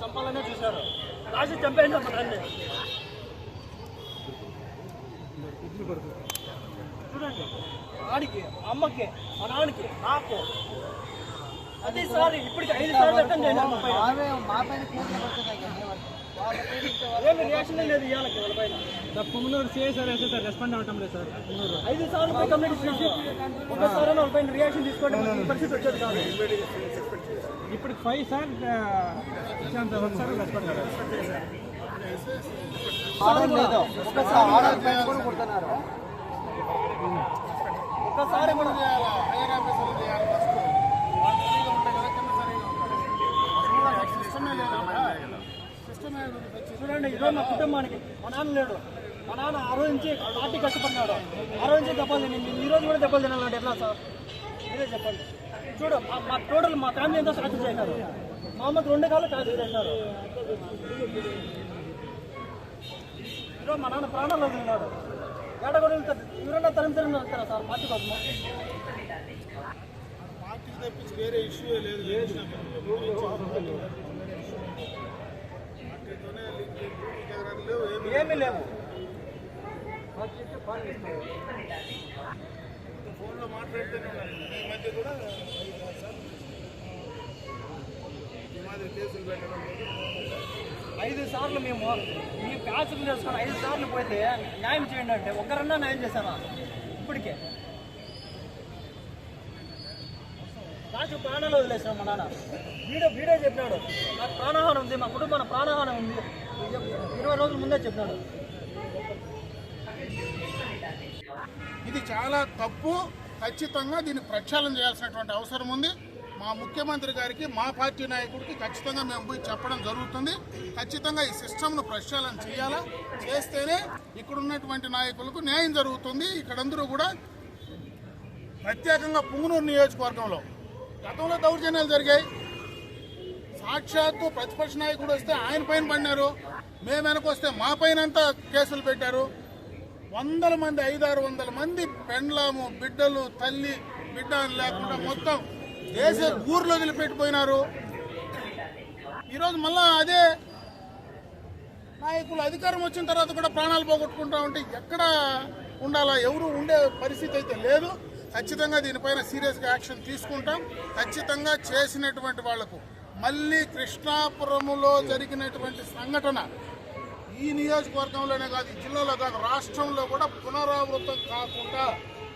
చంపాలనే చూశారు రాసి చంపేయండి అమ్మ దాన్ని చూడండి ఆడికి అమ్మకి మా నాన్నకి నాకు. అదే సార్ ఇప్పటికి ఐదు సార్లు అటెండ్ అయినా మా పైన. ఏమి రియాక్షన్ లేదు ఇవ్వాలి వాళ్ళ పైన. Punganur CI sir SI sir respond అవటం లేదు సార్. పుంగనూరు ఐదు సార్లు పోయి కంప్లైంట్ ఇచ్చినాము ఒక్కసారి వాళ్ళ పైన రియాక్షన్ ఈ పరిస్థితి వచ్చేది కాదు. ఇప్పుడు ఫైవ్ సార్ ఇచ్చేంత వరకు సార్ రెస్పాండ్ కాలేదు ఒక్కసారి మనం చూడండి ఈరోజు మా కుటుంబానికి. మా నాన్న లేడు. మా నాన్న ఆ రోజు నుంచి పార్టీ కష్టపడినాడు ఆ రోజు నుంచి దెబ్బలు తిని ఈ రోజు కూడా దెబ్బలు తినాలంటే ఎట్లా సార్? మీరే చెప్పండి. చూడు మా- టోటల్ మా ఫ్యామిలీ అంతా సాక్షి చేసినారు మా అమ్మకి రెండు కాళ్ళు సాక్షి చేసినారు ఈరోజు మా నాన్న ప్రాణాలు వదిలినాడు. ఏడ కూడా వెళ్తారు ఎవరైనా తరం తరం వెళ్తారా సార్ పార్టీ కోసము పార్టీకి తప్పించి వేరే ఇష్యూ లేదు. ఏమీ లేవు. ఫోన్లో మాట్లాడుతూనే ఉన్నారు. ఈ మధ్య కూడా ఈ మాదిరి కేసులు పెట్టడం ఐదు సార్లు మేము ఈ ప్యాసులు చేసుకొని ఐదు సార్లు పోతే న్యాయం చేయండి అంటే ఒకరన్నా న్యాయం చేశారా? ఇప్పటికే. నాకు ప్రాణాలు వదిలేసాం మా నాన్న. వీడియో వీడియో చెప్పినాడు. నాకు ప్రాణహానం ఉంది మా కుటుంబానికి ప్రాణహానం ఉంది. ఇరవై రోజుల ముందే చెప్పినాడు. ఇది చాలా తప్పు. ఖచ్చితంగా దీన్ని ప్రక్షాళన చేయాల్సినటువంటి అవసరం ఉంది. మా ముఖ్యమంత్రి గారికి మా పార్టీ నాయకుడికి ఖచ్చితంగా మేము పోయి చెప్పడం జరుగుతుంది. ఖచ్చితంగా ఈ సిస్టమ్ను ప్రక్షాళన చేయాలా? చేస్తేనే ఇక్కడ ఉన్నటువంటి నాయకులకు న్యాయం జరుగుతుంది. ఇక్కడందరూ కూడా ప్రత్యేకంగా పుంగనూరు నియోజకవర్గంలో గతంలో దౌర్జన్యాలు జరిగాయి. సాక్షాత్తు ప్రతిపక్ష నాయకుడు వస్తే ఆయన పైన పడినారు. మేము వెనకొస్తే మా పైన అంతా కేసులు పెట్టారు. వందల మంది ఐదారు వందల మంది పెండ్లాము బిడ్డలు తల్లి బిడ్డ అని లేకుండా మొత్తం దేశ ఊర్లో వదిలిపెట్టిపోయినారు ఈరోజు మళ్ళా అదే నాయకులు అధికారం వచ్చిన తర్వాత కూడా ప్రాణాలు పోగొట్టుకుంటా ఉంటే ఎక్కడ ఉండాలా? ఎవరు ఉండే పరిస్థితి అయితే లేదు. ఖచ్చితంగా దీనిపైన సీరియస్గా యాక్షన్ తీసుకుంటాం. ఖచ్చితంగా చేసినటువంటి వాళ్ళకు మళ్ళీ కృష్ణాపురములో జరిగినటువంటి సంఘటన ఈ నియోజకవర్గంలోనే కాదు ఈ జిల్లాలో కాదు రాష్ట్రంలో కూడా పునరావృతం కాకుండా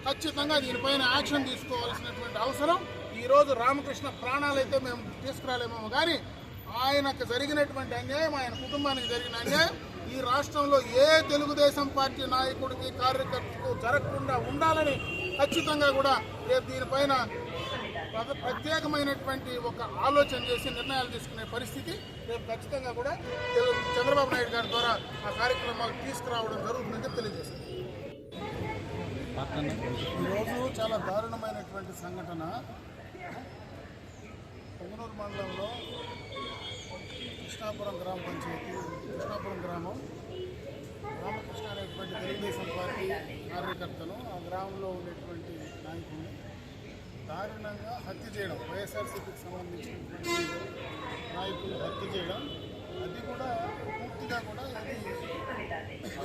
ఖచ్చితంగా దీనిపైన యాక్షన్ తీసుకోవాల్సినటువంటి అవసరం. ఈరోజు రామకృష్ణ ప్రాణాలైతే మేము తీసుకురాలేమేమో కానీ ఆయనకు జరిగినటువంటి అన్యాయం ఆయన కుటుంబానికి జరిగిన అన్యాయం ఈ రాష్ట్రంలో ఏ తెలుగుదేశం పార్టీ నాయకుడికి కార్యకర్తకు జరగకుండా ఉండాలని ఖచ్చితంగా కూడా రేపు దీనిపైన ప్రత్యేకమైనటువంటి ఒక ఆలోచన చేసి నిర్ణయాలు తీసుకునే పరిస్థితి రేపు ఖచ్చితంగా కూడా చంద్రబాబు నాయుడు గారి ద్వారా ఆ కార్యక్రమాలు తీసుకురావడం జరుగుతుందని తెలియజేస్తుంది ఈరోజు చాలా దారుణమైనటువంటి సంఘటన. పొంగనూరు మండలంలో కృష్ణాపురం గ్రామ పంచాయతీ కృష్ణాపురం గ్రామం. రామకృష్ణ అనేటువంటి తెలుగుదేశం పార్టీ కార్యకర్తను ఆ గ్రామంలో ఉండేటువంటి నాయకుడిని దారుణంగా హత్య చేయడం వైఎస్ఆర్సీపీకి సంబంధించినటువంటి నాయకులు హత్య చేయడం అది కూడా పూర్తిగా కూడా అది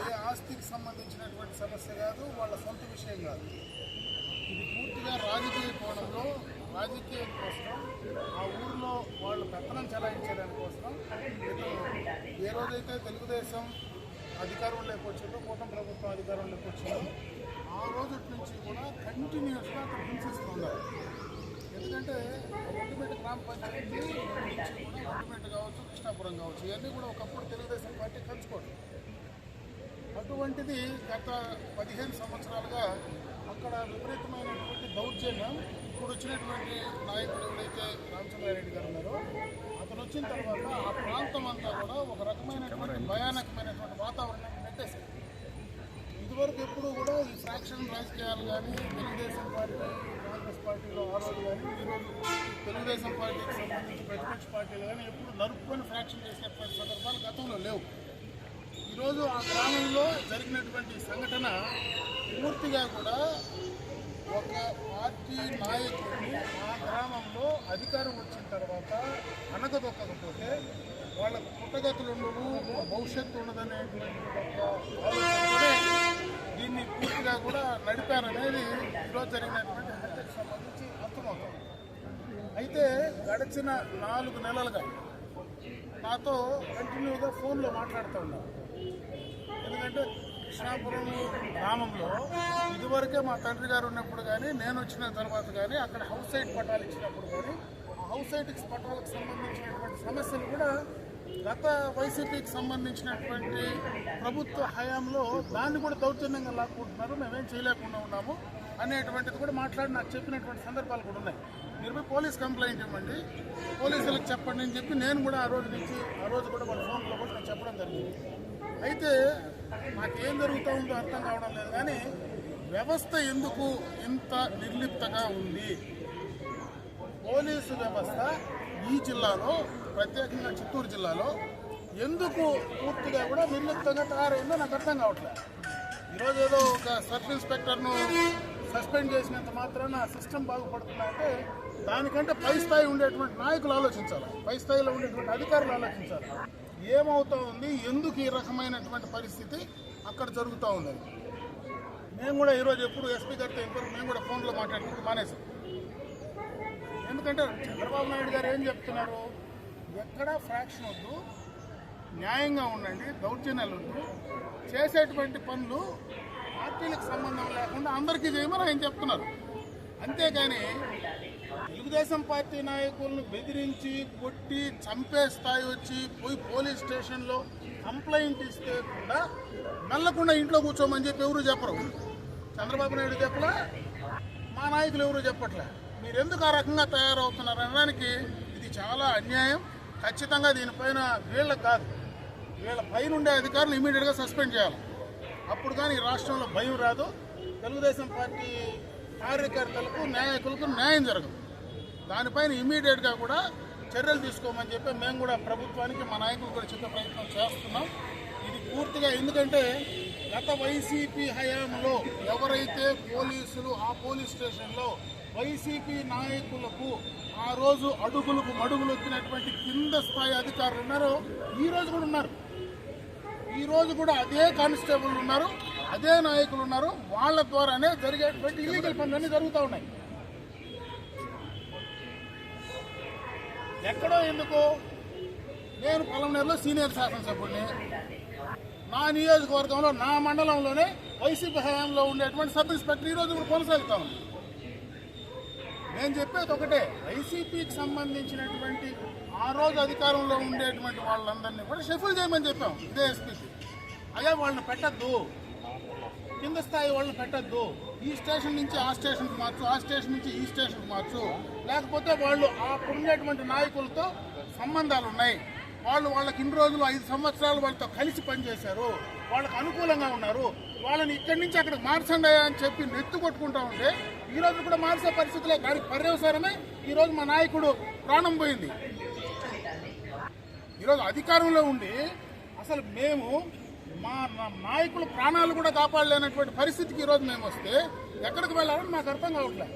ఏ ఆస్తికి సంబంధించినటువంటి సమస్య కాదు వాళ్ళ సొంత విషయం కాదు. ఇది పూర్తిగా రాజకీయ కోణంలో రాజకీయం కోసం ఆ ఊరిలో వాళ్ళు పెత్తనం చెలాయించడానికి కోసం ఏ రోజైతే తెలుగుదేశం అధికారం వచ్చిందో కూటమి ప్రభుత్వం అధికారం వచ్చిందో ఆ రోజు నుంచి కూడా కంటిన్యూస్గా అక్కడ హింసిస్తున్నారు ఎందుకంటే ఒంటిమిట్ట గ్రామ పంచాయతీ నుంచి కూడా కావచ్చు కృష్ణాపురం కావచ్చు ఇవన్నీ కూడా ఒకప్పుడు తెలుగుదేశం పార్టీ కంచుకోవడం అటువంటిది గత పదిహేను సంవత్సరాలుగా అక్కడ విపరీతమైనటువంటి దౌర్జన్యం. ఇప్పుడు వచ్చినటువంటి నాయకుడు ఎవరైతే రామచంద్రారెడ్డి గారు ఉన్నారో అతను వచ్చిన తర్వాత ఆ ప్రాంతం అంతా కూడా ఒక రకమైనటువంటి భయానకమైనటువంటి వాతావరణాన్ని పెట్టేసింది ఇదివరకు ఎప్పుడు కూడా ఈ ఫ్రాక్షన్ రాజకీయాలు కానీ తెలుగుదేశం పార్టీ పార్టీలో ఆ రోజు కానీ ఈరోజు తెలుగుదేశం పార్టీకి సంబంధించి ప్రతిపక్ష పార్టీలు కానీ ఎప్పుడు నరుక్కొని ఫ్రాక్షన్ చేసే సందర్భాలు గతంలో లేవు. ఈరోజు ఆ గ్రామంలో జరిగినటువంటి సంఘటన పూర్తిగా కూడా ఒక పార్టీ నాయకుడిని ఆ గ్రామంలో అధికారం వచ్చిన తర్వాత అనగదొక్కకపోతే వాళ్ళ పుట్టగతులు ఉండవు భవిష్యత్తు ఉండదనేటువంటి దీన్ని పూర్తిగా కూడా నడిపారనేది ఈరోజు జరిగినటువంటి సంబంధించి అర్థమవుతాం అయితే గడిచిన నాలుగు నెలలుగా నాతో కంటిన్యూగా ఫోన్లో మాట్లాడుతూ ఉన్నారు. ఎందుకంటే కృష్ణాపురం గ్రామంలో ఇదివరకే మా తండ్రి గారు ఉన్నప్పుడు కానీ నేను వచ్చిన తర్వాత కానీ అక్కడ హౌస్ సైట్ పట్టాలు ఇచ్చినప్పుడు కానీ ఆ హౌస్ సైట్కి పట్టాలకు సంబంధించినటువంటి సమస్యలు కూడా గత వైసీపీకి సంబంధించినటువంటి ప్రభుత్వ హయాంలో దాన్ని కూడా దౌర్జన్యంగా లాక్కుంటున్నారు. మేమేం చేయలేకుండా ఉన్నాము. అనేటువంటిది కూడా మాట్లాడి నాకు చెప్పినటువంటి సందర్భాలు కూడా ఉన్నాయి. మీరు పోయి పోలీస్ కంప్లైంట్ ఇవ్వండి. పోలీసులకు చెప్పండి అని చెప్పి నేను కూడా ఆ రోజు నుంచి ఆ రోజు కూడా వాళ్ళ ఫోన్లో కూడా నేను చెప్పడం జరిగింది. అయితే నాకేం జరుగుతూ ఉందో అర్థం కావడం లేదు కానీ వ్యవస్థ ఎందుకు ఇంత నిర్లిప్తగా ఉంది? పోలీసు వ్యవస్థ ఈ జిల్లాలో ప్రత్యేకంగా చిత్తూరు జిల్లాలో ఎందుకు పూర్తిగా కూడా నిర్లిప్తంగా తయారైందో నాకు అర్థం కావట్లేదు. ఈరోజు ఏదో ఒక సబ్ ఇన్స్పెక్టర్ను సస్పెండ్ చేసినంత మాత్రాన సిస్టమ్ బాగుపడుతుందంటే దానికంటే పై స్థాయి ఉండేటువంటి నాయకులు ఆలోచించాలి. పై స్థాయిలో ఉండేటువంటి అధికారులు ఆలోచించాలి. ఏమవుతా ఉంది? ఎందుకు ఈ రకమైనటువంటి పరిస్థితి అక్కడ జరుగుతూ ఉందని మేము కూడా ఈరోజు ఎప్పుడు ఎస్పీ గారితో ఎప్పుడు మేము కూడా ఫోన్లో మాట్లాడుకుంటూ మానేసాం. ఎందుకంటే చంద్రబాబు నాయుడు గారు ఏం చెప్తున్నారు? ఎక్కడా ఫ్రాక్షన్ వద్దు న్యాయంగా ఉండండి దౌర్జన్యాలు వద్దు చేసేటువంటి పనులు పార్టీలకు సంబంధం లేకుండా అందరికీ చేయమని ఆయన చెప్తున్నారు. అంతేగాని తెలుగుదేశం పార్టీ నాయకులను బెదిరించి కొట్టి చంపే స్థాయి వచ్చి పోయి పోలీస్ స్టేషన్లో కంప్లైంట్ ఇస్తే కూడా మెల్లకుండా ఇంట్లో కూర్చోమని చెప్పి ఎవరు చెప్పరు. చంద్రబాబు నాయుడు చెప్పలా మా నాయకులు ఎవరు చెప్పట్లే. మీరు ఎందుకు ఆ రకంగా తయారవుతున్నారు అనడానికి ఇది చాలా అన్యాయం. ఖచ్చితంగా దీనిపైన వీళ్ళకి కాదు వీళ్ళ పైన ఉండే అధికారులు ఇమీడియట్గా సస్పెండ్ చేయాలి. అప్పుడు కానీ రాష్ట్రంలో భయం రాదు. తెలుగుదేశం పార్టీ కార్యకర్తలకు నాయకులకు న్యాయం జరగదు. దానిపైన ఇమీడియట్గా కూడా చర్యలు తీసుకోమని చెప్పి మేము కూడా ప్రభుత్వానికి మా నాయకులు కూడా చెప్పే ప్రయత్నం చేస్తున్నాం. ఇది పూర్తిగా ఎందుకంటే గత వైసీపీ హయాంలో ఎవరైతే పోలీసులు ఆ పోలీస్ స్టేషన్లో వైసీపీ నాయకులకు ఆ రోజు అడుగులకు మడుగులు వచ్చినటువంటి కింద స్థాయి అధికారులు ఉన్నారో ఈ రోజు కూడా ఉన్నారు. ఈరోజు కూడా అదే కానిస్టేబుల్ ఉన్నారు అదే నాయకులు ఉన్నారు. వాళ్ళ ద్వారానే జరిగేటువంటి ఇల్లీగల్ పనులన్నీ జరుగుతూ ఉన్నాయి. ఎక్కడో ఎందుకు నేను పొలంనేరులో సీనియర్ శాసనసభ్యుడిని. నా నియోజకవర్గంలో నా మండలంలోనే వైసీపీ హయాంలో ఉండేటువంటి సబ్ ఇన్స్పెక్టర్ ఈ రోజు కూడా కొనసాగుతా ఉంది. నేను చెప్పేది ఒకటే వైసీపీకి సంబంధించినటువంటి ఆ రోజు అధికారంలో ఉండేటువంటి వాళ్ళందరినీ కూడా షెఫుల్ చేయమని చెప్పాం ఇదే ఎస్పీకి అయ్యా వాళ్ళని పెట్టద్దు. కింద స్థాయి వాళ్ళని పెట్టద్దు. ఈ స్టేషన్ నుంచి ఆ స్టేషన్కి మార్చు ఆ స్టేషన్ నుంచి ఈ స్టేషన్కి మార్చు. లేకపోతే వాళ్ళు ఆ ఉండేటువంటి నాయకులతో సంబంధాలు ఉన్నాయి. వాళ్ళు వాళ్ళకి ఇన్ని రోజులు ఐదు సంవత్సరాలు వాళ్ళతో కలిసి పనిచేశారు. వాళ్ళకి అనుకూలంగా ఉన్నారు. వాళ్ళని ఇక్కడి నుంచి అక్కడికి మార్చండి అని చెప్పి నెత్తు కొట్టుకుంటా ఉంటే ఈ రోజు కూడా మార్చే పరిస్థితులే దానికి పర్యవసానమే ఈ రోజు మా నాయకుడు ప్రాణం పోయింది. ఈరోజు అధికారంలో ఉండి అసలు మేము మా మా నాయకుల ప్రాణాలు కూడా కాపాడలేనటువంటి పరిస్థితికి ఈరోజు మేము వస్తే ఎక్కడికి వెళ్ళాలని మాకు అర్థం కావట్లేదు.